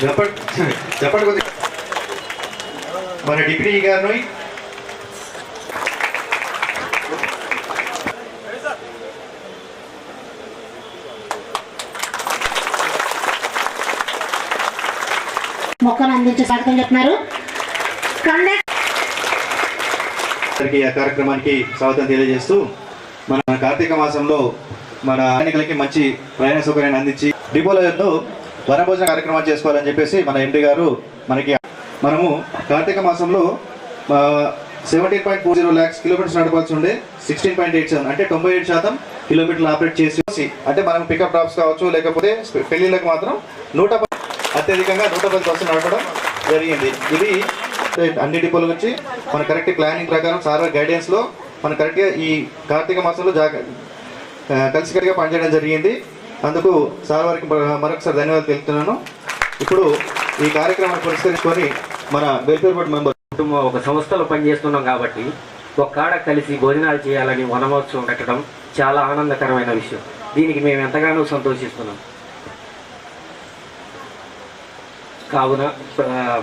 చెప్పండి చెప్పండి కొద్దిగా మన డిప్యూటీ గారిని మొక్కను అందించి స్వాగతం చెప్తున్నారు. కండక్ట్ అందరికీ ఆ కార్యక్రమానికి స్వాగతం తెలియజేస్తూ మన కార్తీక మాసంలో మన ప్రయాణికులకి మంచి ప్రయాణ సౌకర్యాన్ని అందించి డిపోలలో వనభోజన కార్యక్రమాలు చేసుకోవాలని చెప్పేసి మన ఎండి గారు మనకి మనము కార్తీక మాసంలో seventeen point four zero lakhs kilometres నడపాల్సి ఉండే సిక్స్టీన్ పాయింట్ ఎయిట్ సెవెన్ అంటే తొంభై ఏడు శాతం కిలోమీటర్లు ఆపరేట్ చేసి అంటే మనం పికప్ డ్రాప్స్ కావచ్చు లేకపోతే పెళ్ళిళ్ళకి మాత్రం నూట అత్యధికంగా నూట పది పర్సెంట్ నడపడం జరిగింది. ఇది అన్ని డిపోల నుంచి మన కరెక్ట్ ప్లానింగ్ ప్రకారం సార్ గైడెన్స్లో మన కరెక్ట్గా ఈ కార్తీక మాసంలో జాగ్రత్త కలిసికట్టుగా పనిచేయడం జరిగింది. అందుకు సార్ వారికి మరొకసారి ధన్యవాదాలు తెలుపుతున్నాను. ఇప్పుడు ఈ కార్యక్రమాన్ని పురస్కరించుకొని మన వెల్ఫేర్ బోర్డు మెంబర్ కుటుంబం ఒక సంస్థలో పనిచేస్తున్నాం కాబట్టి ఒక కాడ కలిసి భోజనాలు చేయాలని వనమోత్సవం పెట్టడం చాలా ఆనందకరమైన విషయం. దీనికి మేము ఎంతగానో సంతోషిస్తున్నాం. కావున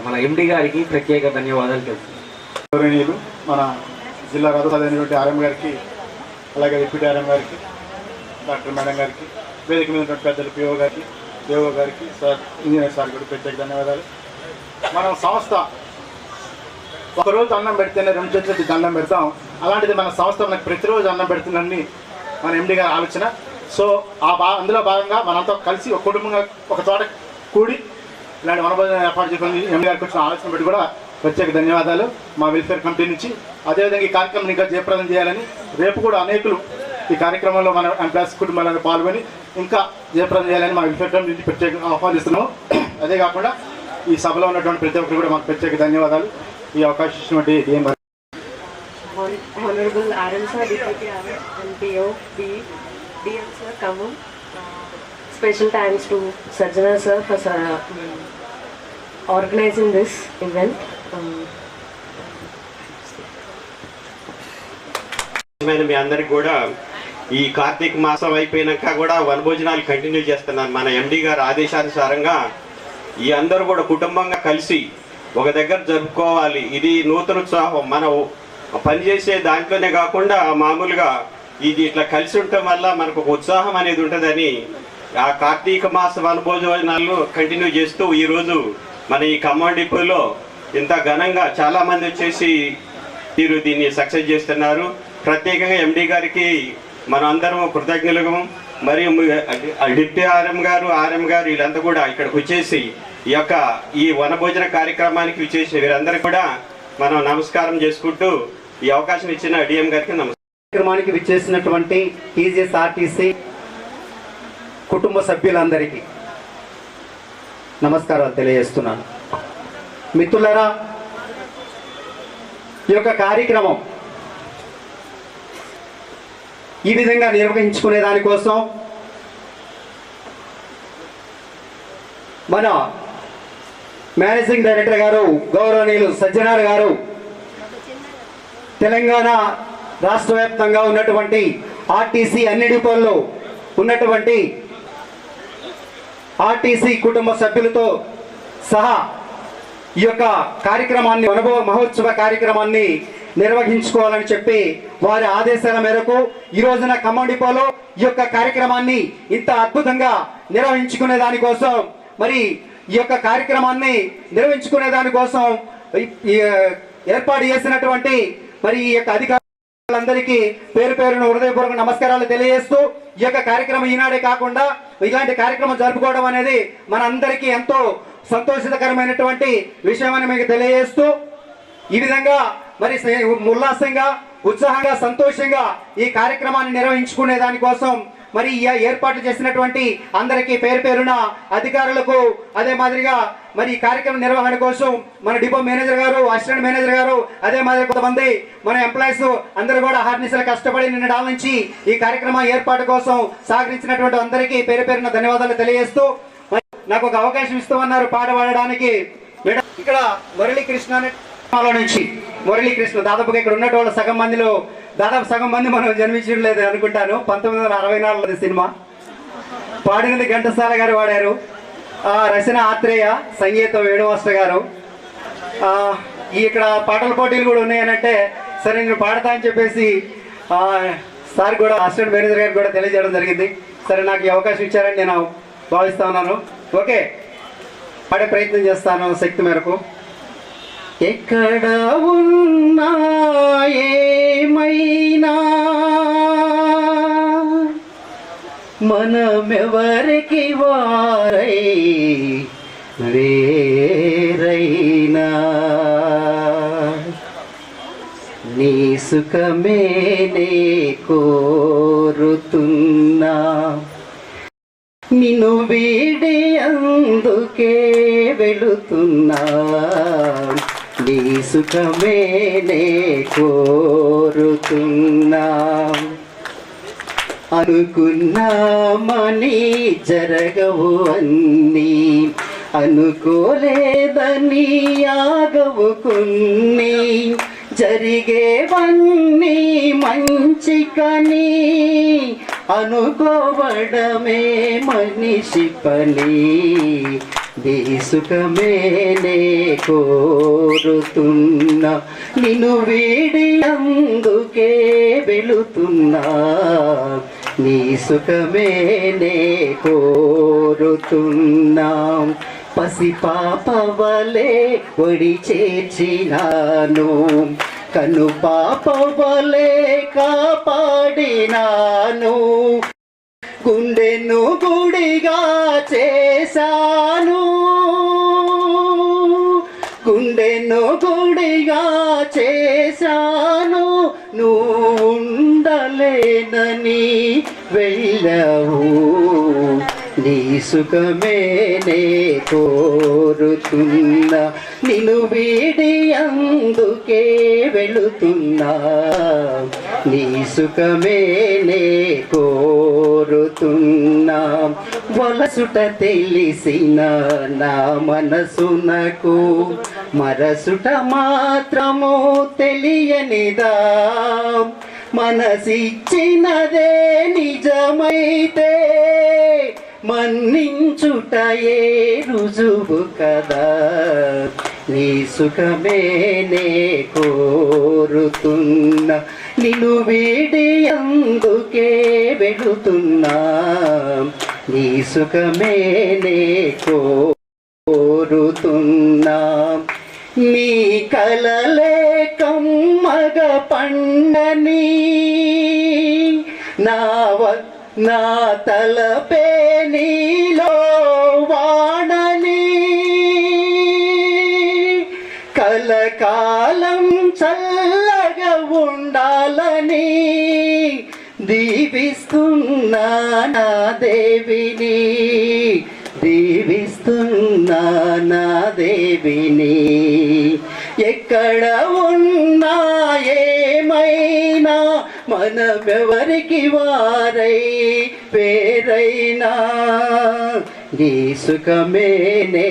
మన ఎండి గారికి ప్రత్యేక ధన్యవాదాలు తెలుపుతున్నాం. మన జిల్లా రథసారైనటువంటి ఆర్ఎం గారికి అలాగే డిప్యూటీ ఆర్ఎం గారికి డాక్టర్ మేడం గారికి వేదిక మీద ఉన్నటువంటి పెద్దలు పిఓ గారికి దేవో గారికి సార్ ఇంజనీర్ సార్ కూడా ప్రత్యేక ధన్యవాదాలు. మనం సంస్థ ఒకరోజు అన్నం పెడితేనే రెండు చేతులకి దండం పెడతాం. అలాంటిది మన సంస్థ మనకు ప్రతిరోజు అన్నం పెడుతుందని మన ఎండి గారి ఆలోచన. సో ఆ భా అందులో భాగంగా మనంతా కలిసి ఒక కుటుంబంగా ఒక చోట కూడి ఇలాంటి వనభోజనం ఏర్పాటు చేసుకుని ఎండి గారికి వచ్చిన ఆలోచన పెట్టి కూడా ప్రత్యేక ధన్యవాదాలు. మా వెల్ఫేర్ కమిటీ నుంచి అదేవిధంగా ఈ కార్యక్రమం ఇంకా జయప్రదం చేయాలని రేపు కూడా అనేకులు ఈ కార్యక్రమంలో మన ఎంప్లాయీస్ కుటుంబాలను పాల్గొని ఇంకా జయప్రదం చేయాలని మా కమిటీ నుంచి ప్రత్యేకంగా ఆహ్వానిస్తున్నాము అదే కాకుండా ఈ సభలో ఉన్నటువంటి ప్రతి ఒక్కరు కూడా మాకు ప్రత్యేక ధన్యవాదాలు ఈ అవకాశం ఇచ్చినటువంటి DM Honorable RM sir, Deputy RM and PO, B, DM sir, Kamu. Special thanks to Sarjana sir for sir, organizing this event. Um, నేను మీ అందరికి కూడా ఈ కార్తీక మాసం అయిపోయినాక కూడా వనభోజనాలు కంటిన్యూ చేస్తున్నాను మన ఎండి గారి ఆదేశానుసారంగా ఈ అందరూ కూడా కుటుంబంగా కలిసి ఒక దగ్గర జరుపుకోవాలి. ఇది నూతన ఉత్సాహం మనం పనిచేసే దాంట్లోనే కాకుండా మామూలుగా ఇది ఇట్లా కలిసి ఉండటం వల్ల మనకు ఒక ఉత్సాహం అనేది ఉంటుందని ఆ కార్తీక మాస వనభోజనాలు కంటిన్యూ చేస్తూ ఈరోజు మన ఈ ఖమ్మం డిపోలో ఇంత ఘనంగా చాలామంది వచ్చేసి మీరు దీన్ని సక్సెస్ చేస్తున్నారు. ప్రత్యేకంగా ఎండి గారికి మనం అందరం కృతజ్ఞులు మరియు మీ- డిప్యూటీ ఆర్ఎం గారు ఆర్ఎం గారు వీళ్ళంతా కూడా ఇక్కడికి వచ్చేసి ఈ యొక్క ఈ వనభోజన కార్యక్రమానికి వచ్చేసి వీరందరూ కూడా మనం నమస్కారం చేసుకుంటూ ఈ అవకాశం ఇచ్చిన డిఎం గారికి నమస్కారం కార్యక్రమానికి విచ్చేసినటువంటి టీజీఎస్ఆర్టీసీ కుటుంబ సభ్యులందరికీ నమస్కారాలు తెలియజేస్తున్నాను. మిత్రులరా ఈ యొక్క కార్యక్రమం ఈ విధంగా నిర్వహించుకునే దానికోసం మన మేనేజింగ్ డైరెక్టర్ గారు గౌరవనీయులు సజ్జనార్ గారు తెలంగాణ రాష్ట్ర వ్యాప్తంగా ఉన్నటువంటి ఆర్టీసీ అన్ని డిపోల్లో ఉన్నటువంటి ఆర్టీసీ కుటుంబ సభ్యులతో సహా ఈ యొక్క కార్యక్రమాన్ని అనుభవ మహోత్సవ కార్యక్రమాన్ని నిర్వహించుకోవాలని చెప్పి వారి ఆదేశాల మేరకు ఈ రోజున ఖమ్మం డిపోలో ఈ యొక్క కార్యక్రమాన్ని ఇంత అద్భుతంగా నిర్వహించుకునే దానికోసం మరి ఈ యొక్క కార్యక్రమాన్ని నిర్వహించుకునే దానికోసం ఏర్పాటు చేసినటువంటి మరి ఈ యొక్క అధికారులందరికీ పేరు పేరున హృదయపూర్వక నమస్కారాలు తెలియజేస్తూ ఈ యొక్క కార్యక్రమం ఈనాడే కాకుండా ఇలాంటి కార్యక్రమం జరుపుకోవడం అనేది మనందరికీ ఎంతో సంతోషకరమైనటువంటి విషయం అని మీకు తెలియజేస్తూ ఈ విధంగా మరి ఉల్లాసంగా ఉత్సాహంగా సంతోషంగా ఈ కార్యక్రమాన్ని నిర్వహించుకునే దానికోసం మరి ఈ ఏర్పాట్లు చేసినటువంటి అందరికీ పేరు పేరున అధికారులకు అదే మాదిరిగా మరి ఈ కార్యక్రమ నిర్వహణ కోసం మన డిపో మేనేజర్ గారు అసిస్టెంట్ మేనేజర్ గారు అదే మాదిరి కొంతమంది మన ఎంప్లాయీస్ అందరూ కూడా హార్నిసలు కష్టపడి నిన్న నుంచి ఈ కార్యక్రమం ఏర్పాటు కోసం సహకరించినటువంటి అందరికీ పేరు పేరున ధన్యవాదాలు తెలియజేస్తూ నాకు ఒక అవకాశం ఇస్తామన్నారు పాట పాడడానికి. ఇక్కడ మురళీకృష్ణ నుంచి మురళీకృష్ణ దాదాపుగా ఇక్కడ ఉన్నటువంటి సగం మందిలో దాదాపు సగం మంది మనం జన్మించడం లేదు అనుకుంటాను. పంతొమ్మిది వందల అరవై నాలుగు సినిమా. పాడినది ఘంటసాల గారు వాడారు. ఆ, రచన ఆత్రేయ సంగీతం వేణుమాస్టర్ గారు. ఈ ఇక్కడ పాటల పోటీలు కూడా ఉన్నాయనంటే సరే నేను పాడతా అని చెప్పేసి సార్ కూడా అసిస్టెంట్ మేనేజర్ గారికి కూడా తెలియజేయడం జరిగింది. సరే నాకు ఈ అవకాశం ఇచ్చారని నేను భావిస్తా ఉన్నాను. ఓకే. పాడే ప్రయత్నం చేస్తాను శక్తి మేరకు. ఎక్కడ ఉన్నా ఏమైనా మనమెవరికి వారై వేరైనా? నీ సుఖమేనే కోరుతున్నా. నిన్ను వీడి అందుకే వెళుతున్నా. నీ సుఖమేనే కోరుతున్నా. అనుకున్నామని జరగవు అన్నీ అనుకోలేదని ఆగవు కొన్ని. జరిగేవన్నీ మంచి కని అనుకోవడమే మనిషి పని. దేశుకమేనే కోరుతున్నా నిన్ను వీడి అందుకే వెళుతున్నా. నీ సుఖమేనే కోరుతున్నాం పసి పాపవలే ఒడి చేర్చినాను. కను పాపవలే కాపాడినాను. గుండెను గుడిగా చేశాను. గుడిగా చేశాను నువ్వు ఉండలేనని వెళ్ళవు. నీ సుఖమేనే కోరుతున్నా నిన్ను వీడి అందుకే వెళుతున్నా. నీ సుఖమేనే కోరుతున్నా. వలసుట తెలిసిన నా మనసునకు మరసుట మాత్రము తెలియనిదా. మనసిచ్చినదే నిజమైతే మన్నించుటయే రుజువు కదా. నీ సుఖమే నే కోరుతున్నా నిన్ను వీడి అందుకే వెళుతున్నా. నీ సుఖమే నే కోరుతున్నా. నీ కలలే కమ్మగ పండని నా నా తలపే నీలో చల్లగా ఉండాలని దీవిస్తున్నా నా దేవిని. దీవిస్తున్నా నా దేవిని. ఎక్కడ ఉన్నా ఏమైనా మనమెవరికి వారై పేరైనా? నీ సుఖమేనే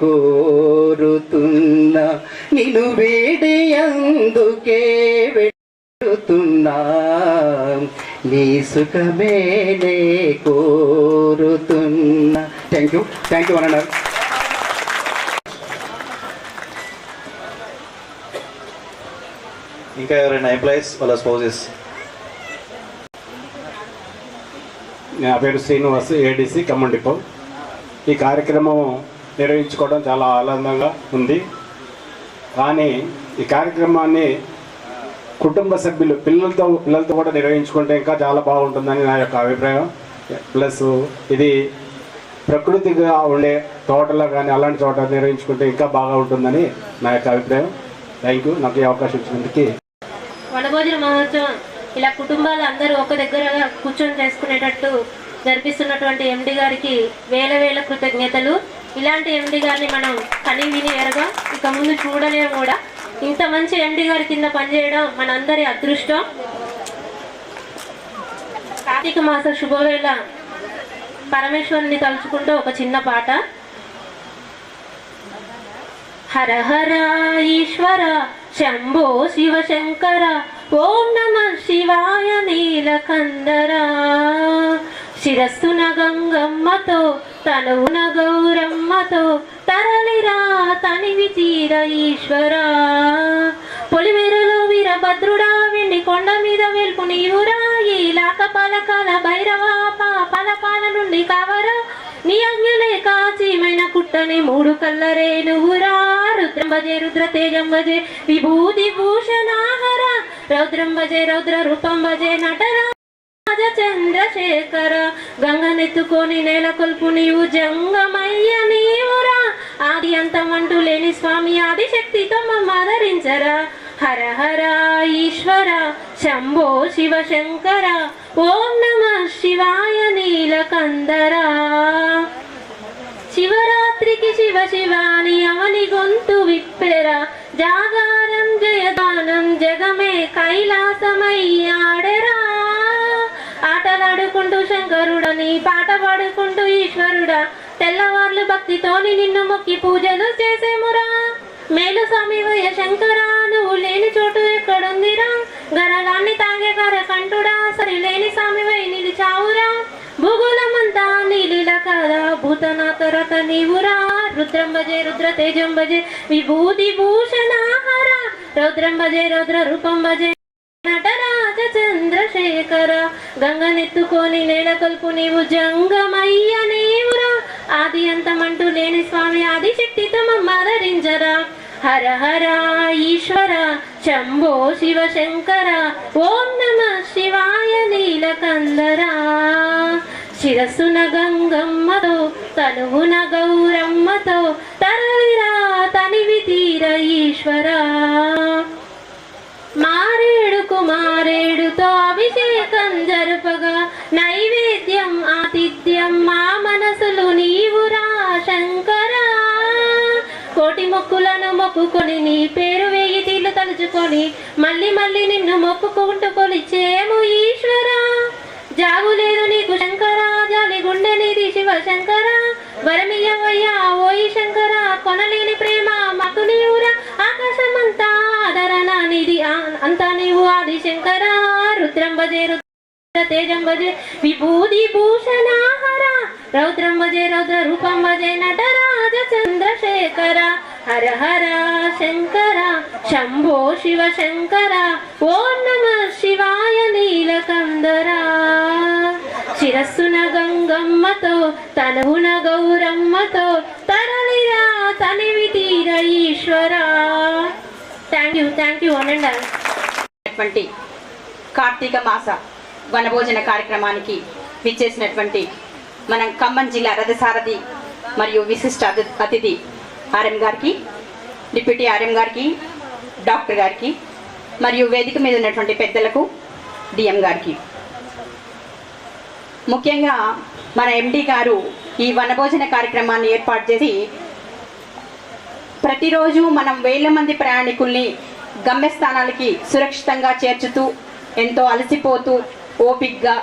కోరుతున్నా. నిన్ను వీడి అందుకే వెళుతున్నా. నీ సుఖమేనే కోరుతున్నా. థ్యాంక్ యూ థ్యాంక్ యూ అన్నారు ఇంకా ఎవరైనా ఎంప్లాయీస్ వాళ్ళ స్పౌజెస్ నా పేరు శ్రీనివాస్ ఏడీసీ ఖమ్మం డిపో. ఈ కార్యక్రమం నిర్వహించుకోవడం చాలా ఆనందంగా ఉంది. కానీ ఈ కార్యక్రమాన్ని కుటుంబ సభ్యులు పిల్లలతో పిల్లలతో కూడా నిర్వహించుకుంటే ఇంకా చాలా బాగుంటుందని నా యొక్క అభిప్రాయం. ప్లస్ ఇది ప్రకృతిగా ఉండే తోటలో కానీ అలాంటి చోట నిర్వహించుకుంటే ఇంకా బాగా ఉంటుందని నా యొక్క అభిప్రాయం. థ్యాంక్ యూ నాకు ఈ అవకాశం ఇచ్చినందుకు. వనభోజన మహోత్సవం. ఇలా కుటుంబాలు అందరూ ఒక దగ్గర కూర్చొని చేసుకునేటట్టు జరిపిస్తున్నటువంటి ఎండి గారికి వేల వేల కృతజ్ఞతలు. ఇలాంటి ఎండి గారిని మనం కని విని ఎరగా. ఇక ముందు చూడలేము కూడా ఇంత మంచి ఎండి గారి కింద పనిచేయడం మనందరి అదృష్టం. కార్తీక మాస శుభవేళ పరమేశ్వరుని తలుచుకుంటూ ఒక చిన్న పాట. హర హర ఈశ్వర శంభో శివ శంకర ఓం నమ శివాయ నీలకందర. శిరస్సున గంగమ్మతో తనువున గౌరమ్మతో తరలిరా తనివి తీర ఈశ్వరా. పొలిమేరలో వీరభద్రుడా వెండి కొండ మీద వెల్పు నీవురా. ఈ లాక పలకాల భైరవా పాపల పాల నుండి కావరా. నీ అజ్ఞలే కాచీమైన కుట్టని మూడు కల్లరే నువ్వురా. రుద్రం భజే రుద్ర తేజం భజే విభూతి భూషణాహర. రౌద్రం భజే రౌద్ర రూపం భజే నటరా. రాజ చంద్రశేఖర గంగనెత్తుకొని నేల కొల్పు నీవు జంగమయ్య నీవురా. ఆది అంతమంటూ లేని స్వామి ఆది శక్తితో మమ్మదరించరా హర హర ఈశ్వర శంభో శివ శంకర ఓం నమ శివాయ నీలకందరా. శివరాత్రికి శివ శివాని అవని గొంతు విప్పెరా. జాగారం జయదానం జగమే కైలాసమయ్యాడెరా. నడుకుంటూ ఆటలాడుకుంటూ శంకరుడని పాట పాడుకుంటూ ఈశ్వరుడా. తెల్లవార్లు భక్తితోని నిన్ను మొక్కి పూజలు చేసేమురా. మేలు స్వామి వయ శంకరా నువ్వు లేని చోటు ఎక్కడుందిరా. గరలాన్ని తాగే గర కంటుడా సరి లేని స్వామి వై నిలిచావురా. భూగోళమంతా నీలిల కదా భూతనాథ రథ నీవురా. రుద్రం భజే రుద్ర తేజం భజే విభూతి భూషణాహర రౌద్రం భజే రౌద్ర రూపం భజే చంద్రశేఖర గంగనెత్తుకొని నేలకొల్పు నీవు జంగమయ్య నీవురా. ఆది అంతమంటూ లేని స్వామి ఆది శక్తితో మమ్మదరించరా హర హర ఈశ్వర శంభో శివ శంకర ఓం నమ శివాయ నీలకందరా. శిరస్సున గంగమ్మతో తనువున గౌరమ్మతో తరవిరా తనివి తీర ఈశ్వరా. మారేడు కుమారేడుతో అభిషేకం జరుపగా నైవేద్యం ఆతిథ్యం మా మనసులు నీవురా శంకరా. కోటి మొక్కులను మొక్కుకొని నీ పేరు వేయి తీర్లు తలుచుకొని మళ్ళీ మళ్ళీ నిన్ను మొక్కుకుంటూ కొలిచేము ఈశ్వరా. జాగులేదు నీకు శంకరా జాలి గుండె నీది శివ శంకరా వరమియవయ్యా ఓయి శంకరా కొనలేని ప్రేమ మాకు నీవురా. ఆకాశమంతా ఆదరణ నిధి ఆ- అంతా నీవు ఆది శంకర రుద్రం భజే రుద్ర తేజం భజే విభూతి భూషణాహర రౌద్రం భజే రౌద్ర రూపం భజే నటరాజ చంద్రశేఖర హర హర శంకర శంభో శివ శంకర ఓం నమ శివాయ నీలకందరా. శిరస్సున గంగమ్మతో తనువున గౌరమ్మతో తరలిరా తనివి తీర ఈశ్వరా. థ్యాంక్ యూ థ్యాంక్ యూ అనండి అటువంటి కార్తీక మాస వనభోజన కార్యక్రమానికి విచ్చేసినటువంటి మనం ఖమ్మం జిల్లా రథసారథి మరియు విశిష్ట అతిథి ఆర్ఎం గారికి డిప్యూటీ ఆర్ఎం గారికి డాక్టర్ గారికి మరియు వేదిక మీద ఉన్నటువంటి పెద్దలకు డిఎం గారికి. ముఖ్యంగా మన ఎండి గారు ఈ వనభోజన కార్యక్రమాన్ని ఏర్పాటు చేసి ప్రతిరోజు మనం వేల మంది ప్రయాణికుల్ని గమ్యస్థానాలకి సురక్షితంగా చేర్చుతూ ఎంతో అలసిపోతూ ఓపిక్గా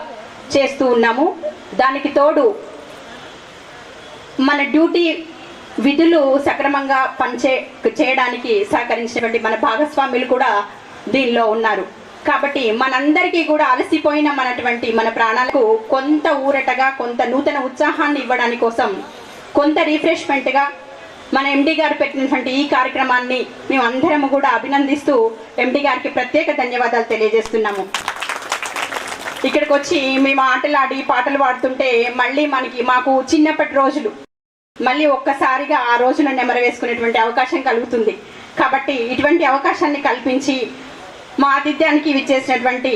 చేస్తూ ఉన్నాము. దానికి తోడు మన డ్యూటీ విధులు సక్రమంగా పనిచే చేయడానికి సహకరించినటువంటి మన భాగస్వాములు కూడా దీనిలో ఉన్నారు. కాబట్టి మనందరికీ కూడా అలసిపోయిన మనటువంటి మన ప్రాణాలకు కొంత ఊరటగా కొంత నూతన ఉత్సాహాన్ని ఇవ్వడానికి కోసం కొంత రిఫ్రెష్మెంట్గా మన ఎండి గారు పెట్టినటువంటి ఈ కార్యక్రమాన్ని మేము అందరము కూడా అభినందిస్తూ ఎండి గారికి ప్రత్యేక ధన్యవాదాలు తెలియజేస్తున్నాము. ఇక్కడికి వచ్చి మేము ఆటలాడి పాటలు పాడుతుంటే మళ్ళీ మనకి మాకు చిన్నప్పటి రోజులు మళ్ళీ ఒక్కసారిగా ఆ రోజున నెమరవేసుకునేటువంటి అవకాశం కలుగుతుంది. కాబట్టి ఇటువంటి అవకాశాన్ని కల్పించి మా ఆతిథ్యానికి విచ్చేసినటువంటి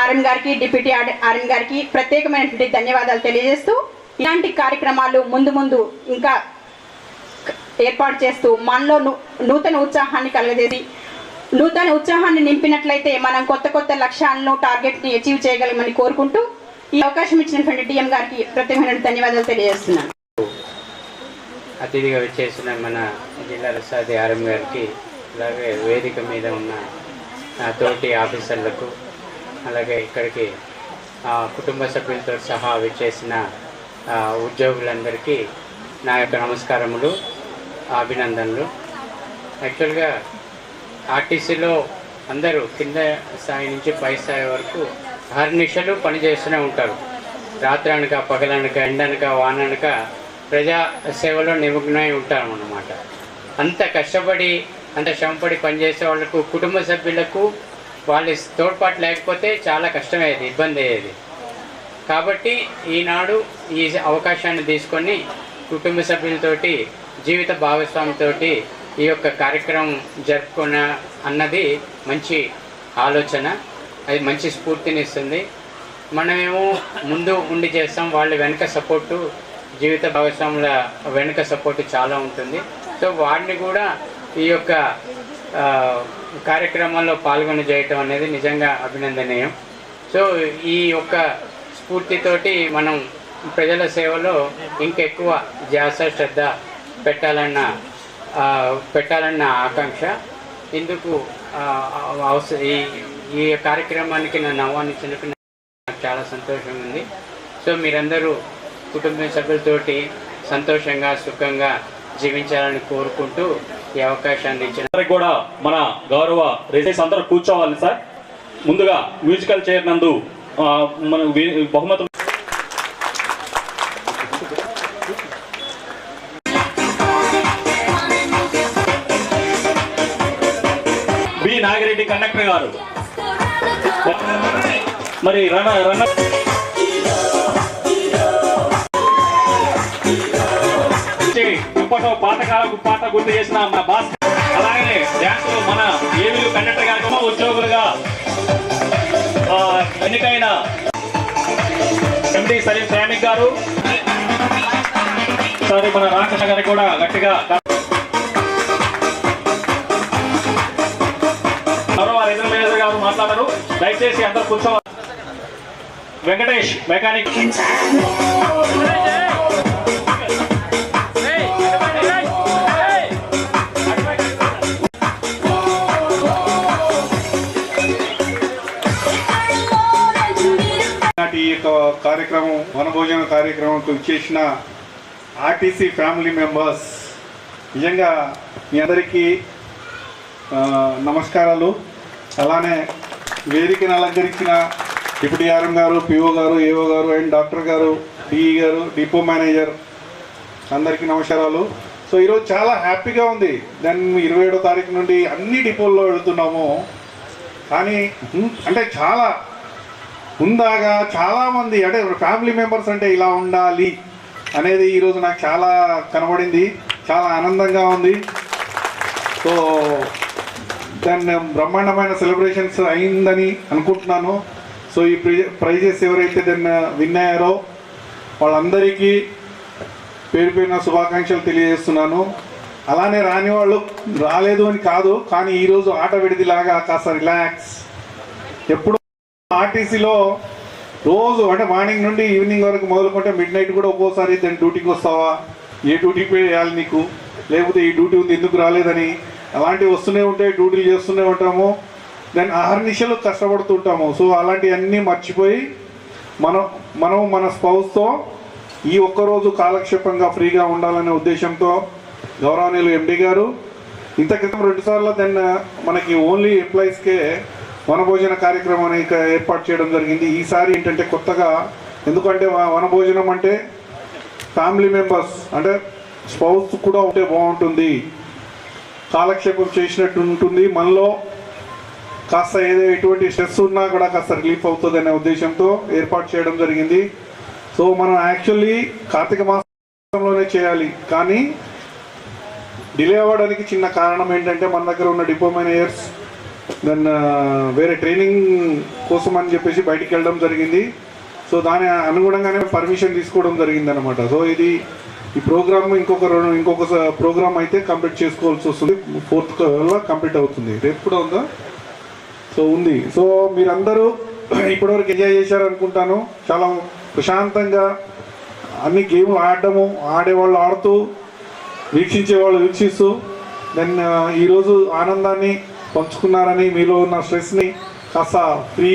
ఆర్ఎం గారికి డిప్యూటీ ఆర్ఎం గారికి ప్రత్యేకమైనటువంటి ధన్యవాదాలు తెలియజేస్తూ ఇలాంటి కార్యక్రమాలు ముందు ముందు ఇంకా ఏర్పాటు చేస్తూ మనలో నూతన ఉత్సాహాన్ని కలగజేసి నూతన ఉత్సాహాన్ని నింపినట్లయితే మనం కొత్త కొత్త లక్ష్యాలను టార్గెట్ని అచీవ్ చేయగలమని కోరుకుంటూ ఈ అవకాశం ఇచ్చినటువంటి డిఎం గారికి ప్రత్యేకమైన ధన్యవాదాలు తెలియజేస్తున్నాను. అతిథిగా వచ్చేసిన మన జిల్లా రసాది ఆర్ఎం గారికి అలాగే వేదిక మీద ఉన్న నా తోటి ఆఫీసర్లకు అలాగే ఇక్కడికి కుటుంబ సభ్యులతో సహా వచ్చేసిన ఉద్యోగులందరికీ నా యొక్క నమస్కారములు. అభినందనలు. యాక్చువల్గా ఆర్టీసీలో అందరూ కింద స్థాయి నుంచి పై స్థాయి వరకు హర్నిషలు పనిచేస్తూనే ఉంటారు. రాత్రనక పగలనక ఎండనక వాననక ప్రజా సేవలో నిమగ్నమై ఉంటామన్నమాట. అంత కష్టపడి అంత శ్రమపడి పనిచేసే వాళ్ళకు కుటుంబ సభ్యులకు వాళ్ళ తోడ్పాటు లేకపోతే చాలా కష్టమయ్యేది ఇబ్బంది అయ్యేది కాబట్టి ఈనాడు ఈ అవకాశాన్ని తీసుకొని కుటుంబ సభ్యులతోటి జీవిత భాగస్వామితో ఈ యొక్క కార్యక్రమం జరుపుకున్న అన్నది మంచి ఆలోచన అది మంచి స్ఫూర్తినిస్తుంది. మనమేమో ముందు ఉండి చేస్తాం వాళ్ళ వెనుక సపోర్టు జీవిత భాగస్వాముల వెనుక సపోర్టు చాలా ఉంటుంది. సో వాడిని కూడా ఈ యొక్క కార్యక్రమంలో కార్యక్రమాల్లో పాల్గొని చేయటం అనేది నిజంగా అభినందనీయం. సో ఈ యొక్క స్ఫూర్తితోటి మనం ప్రజల సేవలో ఇంకెక్కువ ధ్యాస శ్రద్ధ పెట్టాలన్న పెట్టాలన్న ఆకాంక్ష. ఇందుకు ఈ ఈ కార్యక్రమానికి నన్ను ఆహ్వానించినందుకు నాకు చాలా సంతోషం ఉంది. సో మీరందరూ కుటుంబ సభ్యులతోటి సంతోషంగా సుఖంగా జీవించాలని కోరుకుంటూ ఈ అవకాశాన్ని ఇచ్చిన అందరికి కూడా మన గౌరవ రేసెస్ అందరూ కూర్చోవాలి సార్. ముందుగా మ్యూజికల్ చైర్ నందు మన బహుమతులు రెడ్డి కండక్టర్ గారు. మరి రణ రణ. ఇప్పటి పాతకాలకు పాట గుర్తు చేసిన మన బాస్ అలాగే డ్యాన్స్ మన ఏవిలు కండక్టర్ గారు ఉద్యోగులుగా ఎన్నికైన ఎండి సలీం శ్రామిక్ గారు. సరే మన రామకృష్ణ గారికి కూడా గట్టిగా గౌరవ రిజర్వ్ మేనేజర్ గారు మాట్లాడారు దయచేసి అందరు కూర్చో. వెంకటేష్ మెకానిక్. నాటి ఈ యొక్క కార్యక్రమం వనభోజన కార్యక్రమంకు చేసిన ఆర్టీసీ ఫ్యామిలీ మెంబర్స్. నిజంగా మీ అందరికీ నమస్కారాలు. అలానే వేదికను అలంకరించిన డిప్యూటీ ఆర్ఎం గారు పిఓ గారు ఏఓ గారు అండ్ డాక్టర్ గారు డిఈ గారు డిపో మేనేజర్ అందరికీ నమస్కారాలు. సో ఈరోజు చాలా హ్యాపీగా ఉంది. దెన్ ఇరవై ఏడో తారీఖు నుండి అన్ని డిపోల్లో వెళుతున్నాము. కానీ అంటే చాలా ఉందాగా చాలామంది అంటే ఫ్యామిలీ మెంబర్స్ అంటే ఇలా ఉండాలి అనేది ఈరోజు నాకు చాలా కనబడింది. చాలా ఆనందంగా ఉంది. సో దాన్ని బ్రహ్మాండమైన సెలబ్రేషన్స్ అయిందని అనుకుంటున్నాను. సో ఈ ప్రైజెస్ ఎవరైతే దాన్ని విన్ అయ్యారో వాళ్ళందరికీ పేరు పేరున శుభాకాంక్షలు తెలియజేస్తున్నాను. అలానే రాని వాళ్ళు రాలేదు అని కాదు కానీ ఈరోజు ఆట విడిదిలాగా కాస్త రిలాక్స్ ఎప్పుడు ఆర్టీసీలో రోజు అంటే మార్నింగ్ నుండి ఈవినింగ్ వరకు మొదలుకుంటే మిడ్ నైట్ కూడా ఒక్కోసారి దాని డ్యూటీకి వస్తావా? ఏ డ్యూటీకి వేయాలి నీకు? లేకపోతే ఈ డ్యూటీ ఉంది ఎందుకు రాలేదని అలాంటివి వస్తూనే ఉంటాయి డ్యూటీలు చేస్తూనే ఉంటాము. దాని కష్టపడుతూ కష్టపడుతుంటాము. సో అలాంటివన్నీ మర్చిపోయి మనం మనం మన స్పౌస్తో ఈ ఒక్కరోజు కాలక్షేపంగా ఫ్రీగా ఉండాలనే ఉద్దేశంతో గౌరవనీయులు ఎండి గారు ఇంత క్రితం రెండుసార్లు దెన్ uh, మనకి ఓన్లీ ఎంప్లాయీస్కే వనభోజన కార్యక్రమం ఏర్పాటు చేయడం జరిగింది. ఈసారి ఏంటంటే కొత్తగా ఎందుకంటే వనభోజనం అంటే ఫ్యామిలీ మెంబర్స్ అంటే స్పౌస్ కూడా ఉంటే బాగుంటుంది. కాలక్షేపం చేసినట్టు ఉంటుంది. మనలో కాస్త ఏదో ఎటువంటి స్ట్రెస్ ఉన్నా కూడా కాస్త రిలీఫ్ అవుతుంది అనే ఉద్దేశంతో ఏర్పాటు చేయడం జరిగింది. సో మనం యాక్చువల్లీ కార్తీక మాసంలోనే చేయాలి. కానీ డిలే అవ్వడానికి చిన్న కారణం ఏంటంటే మన దగ్గర ఉన్న డిపో ఇయర్స్ దెన్ వేరే ట్రైనింగ్ కోసం అని చెప్పేసి బయటికి వెళ్ళడం జరిగింది. సో దాని అనుగుణంగానే పర్మిషన్ తీసుకోవడం జరిగింది అనమాట సో ఇది ఈ ప్రోగ్రామ్ ఇంకొక రెండు ఇంకొక ప్రోగ్రామ్ అయితే కంప్లీట్ చేసుకోవాల్సి వస్తుంది. ఫోర్త్ వల్ల కంప్లీట్ అవుతుంది. రేపు కూడా ఉందా? సో ఉంది. సో మీరందరూ ఇప్పటివరకు ఎంజాయ్ చేశారు అనుకుంటాను. చాలా ప్రశాంతంగా అన్ని గేమ్లు ఆడడము ఆడేవాళ్ళు ఆడుతూ వీక్షించే వాళ్ళు వీక్షిస్తూ దెన్ ఈరోజు ఆనందాన్ని పంచుకున్నారని మీలో ఉన్న స్ట్రెస్ని కాస్త ఫ్రీ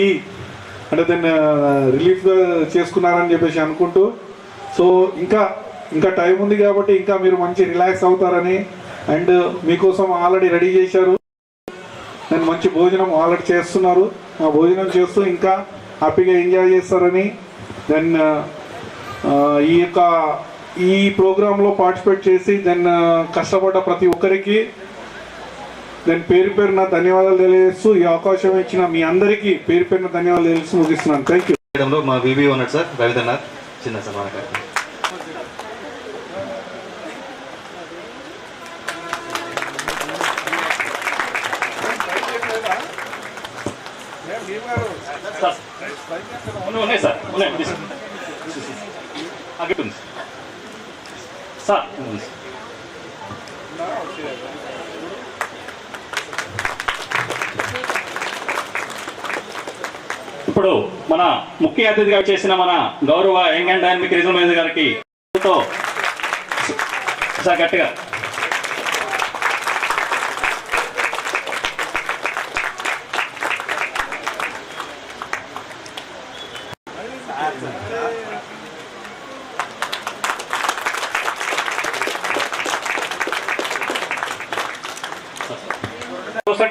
అంటే దాన్ని రిలీఫ్గా చేసుకున్నారని చెప్పేసి అనుకుంటూ సో ఇంకా ఇంకా టైం ఉంది కాబట్టి ఇంకా మీరు మంచి రిలాక్స్ అవుతారని అండ్ మీకోసం ఆల్రెడీ రెడీ చేశారు. నేను మంచి భోజనం ఆల్రెడీ చేస్తున్నారు. ఆ భోజనం చేస్తూ ఇంకా హ్యాపీగా ఎంజాయ్ చేస్తారని దెన్ ఈ యొక్క ఈ ప్రోగ్రాంలో పార్టిసిపేట్ చేసి దెన్ కష్టపడ్డ ప్రతి ఒక్కరికి దెన్ పేరు పేరున ధన్యవాదాలు తెలియజేస్తూ ఈ అవకాశం ఇచ్చిన మీ అందరికీ పేరు పేరున ధన్యవాదాలు తెలియజేస్తూ ముగిస్తున్నాను. థ్యాంక్ యూ చేయడంలో మా వివి ఉన్నట్టు సార్ రవీంద్రనాథ్ చిన్న సన్మాన కార్యక్రమం. ఇప్పుడు మన ముఖ్య అతిథిగా చేసిన మన గౌరవ young and dynamic regional manager గారికి గట్టిగా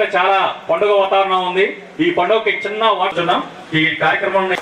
చాలా పండుగ వాతావరణం ఉంది. ఈ పండుగకి చిన్న వాడుతున్నాం ఈ కార్యక్రమం